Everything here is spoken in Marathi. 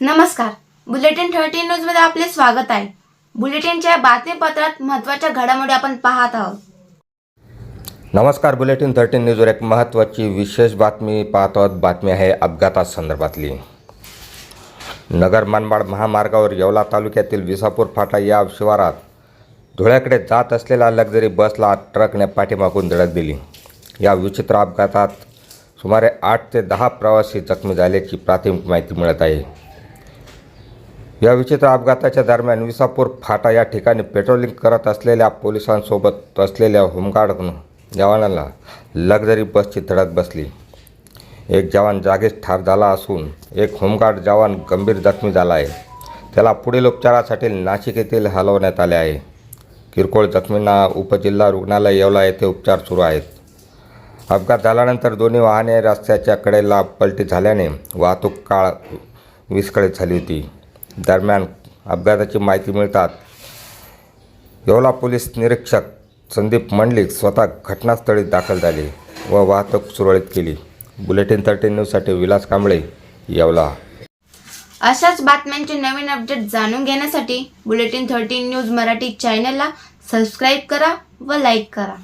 नमस्कार. बुलेटिन थर्टी न्यूजमध्ये आपले स्वागत आहे. बुलेटिनच्या बातमीपत्रात महत्त्वाच्या घडामोडी आपण पाहत आहोत. नमस्कार बुलेटिन थर्टीन न्यूजवर एक महत्त्वाची विशेष बातमी पाहतो आहोत. बातमी आहे अपघातासंदर्भातली नगर मनमाड महामार्गावर येवला तालुक्यातील विसापूर फाटा या शिवारात धुळ्याकडे जात असलेल्या लक्झरी बसला ट्रकने पाठीमागून धडक दिली. या विचित्र अपघातात सुमारे आठ ते दहा प्रवासी जखमी झाल्याची प्राथमिक माहिती मिळत आहे. या विचित्र अपघाताच्या दरम्यान विसापूर फाटा या ठिकाणी पेट्रोलिंग करत असलेल्या पोलिसांसोबत असलेल्या होमगार्ड जवानाला लक्झरी बसची धडक बसली. एक जवान जागीच ठार झाला असून एक होमगार्ड जवान गंभीर जखमी झाला आहे. त्याला पुढील उपचारासाठी नाशिक येथील हलवण्यात आले आहे. किरकोळ जखमींना उपजिल्हा रुग्णालय येवला येथे उपचार सुरू आहेत. अपघात झाल्यानंतर दोन्ही वाहने रस्त्याच्या कडेला पलटी झाल्याने वाहतूक काळ विस्कळीत झाली होती. दरम्यान अपघाताची माहिती मिळतात. येवला पोलीस निरीक्षक संदीप मंडलिक स्वतः घटनास्थळी दाखल झाले व वाहतूक सुरळीत केली. बुलेटिन थर्टीन न्यूजसाठी विलास कांबळे येवला. अशाच बातम्यांचे नवीन अपडेट जाणून घेण्यासाठी बुलेटिन थर्टीन न्यूज मराठी चॅनलला सबस्क्राईब करा व लाईक करा.